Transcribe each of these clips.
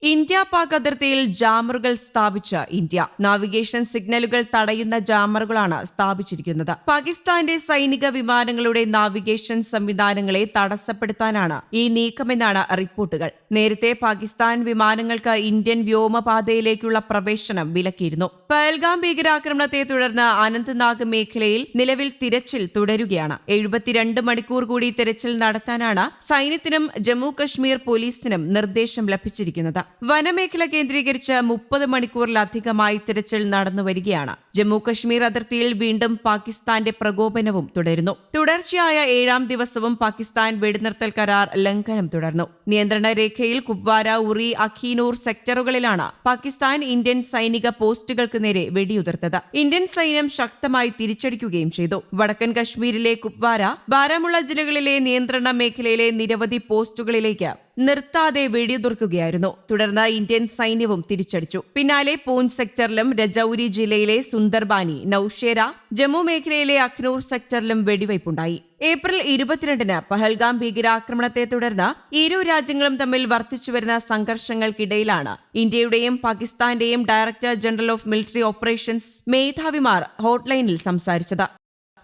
In. India Pak അതിർത്തിയിൽ ജാമറുകൾ സ്ഥാപിച്ച India. Navigation സിഗ്നലുകൾ തടയുന്ന ജാമറുകളാണ് സ്ഥാപിച്ചിരിക്കുന്നത്. പാകിസ്ഥാന്റെ സൈനിക വിമാനങ്ങളുടെ നാവിഗേഷൻ സംവിധാനങ്ങളെ തടസ്സപ്പെടുത്താനാണ് ഈ നീക്കമെന്നാണ് റിപ്പോർട്ടുകൾ. നേരത്തെ പാകിസ്ഥാൻ വിമാനങ്ങൾക്ക് ഇന്ത്യൻ വ്യോമപാതയിലേക്കുള്ള പ്രവേശനം വിലക്കിയിരുന്നു. പൽഗാം ഭീകരാക്രമണത്തെ തുടർന്ന് അനന്ത്നാഗ് മേഖലയിൽ നിലവിൽ തിരച്ചിൽ തുടരുകയാണ്. എഴുപത്തിരണ്ട് മണിക്കൂർ കൂടി തിരച്ചിൽ നടത്താനാണ് സൈന്യത്തിനും ജമ്മു കശ്മീർ പോലീസിനും നിർദ്ദേശം ലഭിച്ചിരിക്കുന്നത്. വനമേഖല കേന്ദ്രീകരിച്ച് മുപ്പത് മണിക്കൂറിലധികമായി തിരച്ചിൽ നടന്നു വരികയാണ് ജമ്മു കശ്മീർ അതിർത്തിയിൽ വീണ്ടും പാകിസ്ഥാന്റെ പ്രകോപനവും തുടരുന്നു. തുടർച്ചയായ ഏഴാം ദിവസവും പാകിസ്ഥാൻ വെടിനിർത്തൽ കരാർ ലംഘനം തുടർന്നു. നിയന്ത്രണ രേഖയിൽ കുപ്വാര ഉറി അഖീനൂർ സെക്ടറുകളിലാണ് പാകിസ്ഥാൻ ഇന്ത്യൻ സൈനിക പോസ്റ്റുകൾക്ക് നേരെ വെടിയുതിർത്തത്. ഇന്ത്യൻ സൈന്യം ശക്തമായി തിരിച്ചടിക്കുകയും ചെയ്തു. വടക്കൻ കശ്മീരിലെ കുപ്വാര ബാരാമുള്ള ജില്ലകളിലെ നിയന്ത്രണ മേഖലയിലെ നിരവധി പോസ്റ്റുകളിലേക്ക് നിർത്താതെ വെടിയുതിർക്കുകയായിരുന്നു. തുടർന്ന് ഇന്ത്യൻ സൈന്യവും തിരിച്ചടിച്ചു. പിന്നാലെ പൂഞ്ച് സെക്ടറിലും രജൌരി ജില്ലയിലെ സുന്ദർബാനി നൌഷേര ജമ്മു മേഖലയിലെ അഖ്നൂർ സെക്ടറിലും വെടിവയ്പുണ്ടായി. ഏപ്രിൽ ഇരുപത്തിരണ്ടിന് പഹൽഗാം ഭീകരാക്രമണത്തെ തുടർന്ന് ഇരു രാജ്യങ്ങളും തമ്മിൽ വർദ്ധിച്ചുവരുന്ന സംഘർഷങ്ങൾക്കിടയിലാണ് ഇന്ത്യയുടെയും പാകിസ്ഥാന്റെയും director general of military operations മേധാവിമാർ ഹോട്ട്ലൈനിൽ സംസാരിച്ചത്.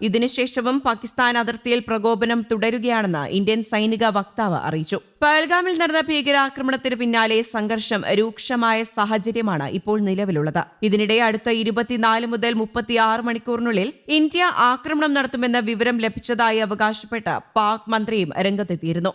ഇതിനുശേഷവും പാകിസ്ഥാൻ അതിർത്തിയിൽ പ്രകോപനം തുടരുകയാണെന്ന് ഇന്ത്യൻ സൈനിക വക്താവ് അറിയിച്ചു. പൽഗാമിൽ നടന്ന ഭീകരാക്രമണത്തിന് പിന്നാലെ സംഘർഷം രൂക്ഷമായ സാഹചര്യമാണ് ഇപ്പോൾ നിലവിലുള്ളത്. ഇതിനിടെ അടുത്ത ഇരുപത്തിനാല് മുതൽ മുപ്പത്തിയാറ് മണിക്കൂറിനുള്ളിൽ ഇന്ത്യ ആക്രമണം നടത്തുമെന്ന വിവരം ലഭിച്ചതായി അവകാശപ്പെട്ട് പാക് മന്ത്രിയും രംഗത്തെത്തിയിരുന്നു.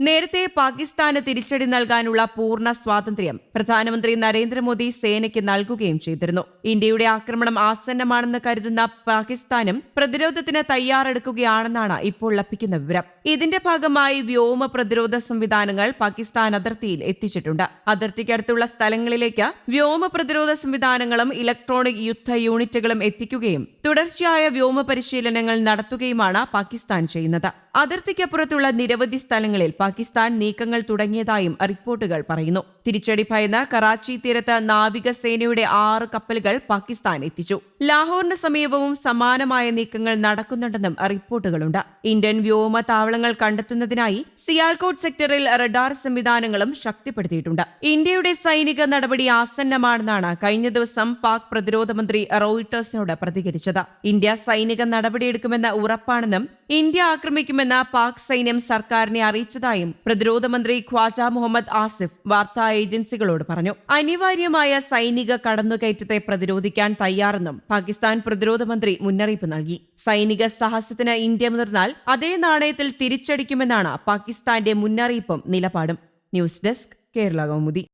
നേരത്തെ പാകിസ്ഥാന് തിരിച്ചടി നൽകാനുള്ള പൂർണ സ്വാതന്ത്ര്യം പ്രധാനമന്ത്രി നരേന്ദ്രമോദി സേനയ്ക്ക് നൽകുകയും ചെയ്തിരുന്നു. ഇന്ത്യയുടെ ആക്രമണം ആസന്നമാണെന്ന് കരുതുന്ന പാകിസ്ഥാനും പ്രതിരോധത്തിന് തയ്യാറെടുക്കുകയാണെന്നാണ് ഇപ്പോൾ ലഭിക്കുന്ന വിവരം. ഇതിന്റെ ഭാഗമായി വ്യോമ പ്രതിരോധ സംവിധാനങ്ങൾ പാകിസ്ഥാൻ അതിർത്തിയിൽ എത്തിച്ചിട്ടുണ്ട്. അതിർത്തിക്കടുത്തുള്ള സ്ഥലങ്ങളിലേക്ക് വ്യോമ പ്രതിരോധ സംവിധാനങ്ങളും ഇലക്ട്രോണിക് യുദ്ധ യൂണിറ്റുകളും എത്തിക്കുകയും തുടർച്ചയായ വ്യോമ പരിശീലനങ്ങൾ നടത്തുകയുമാണ് പാകിസ്ഥാൻ ചെയ്യുന്നത്. അതിർത്തിക്കപ്പുറത്തുള്ള നിരവധി സ്ഥലങ്ങളിൽ പാകിസ്ഥാൻ നീക്കങ്ങൾ തുടങ്ങിയതായും റിപ്പോർട്ടുകൾ പറയുന്നു. തിരിച്ചടി ഭയന്ന് കറാച്ചി തീരത്ത് നാവികസേനയുടെ ആറ് കപ്പലുകൾ പാകിസ്ഥാൻ എത്തിച്ചു. ലാഹോറിന് സമീപവും സമാനമായ നീക്കങ്ങൾ നടക്കുന്നുണ്ടെന്നും റിപ്പോർട്ടുകളുണ്ട്. ഇന്ത്യൻ വ്യോമ താവളങ്ങൾ കണ്ടെത്തുന്നതിനായി സിയാൽകോട്ട് സെക്ടറിൽ റഡാർ സംവിധാനങ്ങളും ശക്തിപ്പെടുത്തിയിട്ടുണ്ട്. ഇന്ത്യയുടെ സൈനിക നടപടി ആസന്നമാണെന്നാണ് കഴിഞ്ഞ ദിവസം പാക് പ്രതിരോധ മന്ത്രി റോയിട്ടേഴ്സിനോട് പ്രതികരിച്ചത്. ഇന്ത്യ സൈനിക നടപടിയെടുക്കുമെന്ന ഉറപ്പാണെന്നും ഇന്ത്യ ആക്രമിക്കുമെന്ന് പാക് സൈന്യം സർക്കാരിനെ അറിയിച്ചതായും പ്രതിരോധ മന്ത്രി ഖ്വാജ മുഹമ്മദ് ആസിഫ് വാർത്താ ഏജൻസികളോട് പറഞ്ഞു അനിവാര്യമായ സൈനിക കടന്നുകയറ്റത്തെ പ്രതിരോധിക്കാൻ തയ്യാറെന്നും പാകിസ്ഥാൻ പ്രതിരോധ മന്ത്രി മുന്നറിയിപ്പ് നൽകി. സൈനിക സാഹസത്തിന് ഇന്ത്യ മുതിർന്നാൽ അതേ നാണയത്തിൽ തിരിച്ചടിക്കുമെന്നാണ് പാകിസ്ഥാന്റെ മുന്നറിയിപ്പും നിലപാടും. News desk Kerala Kaumudi.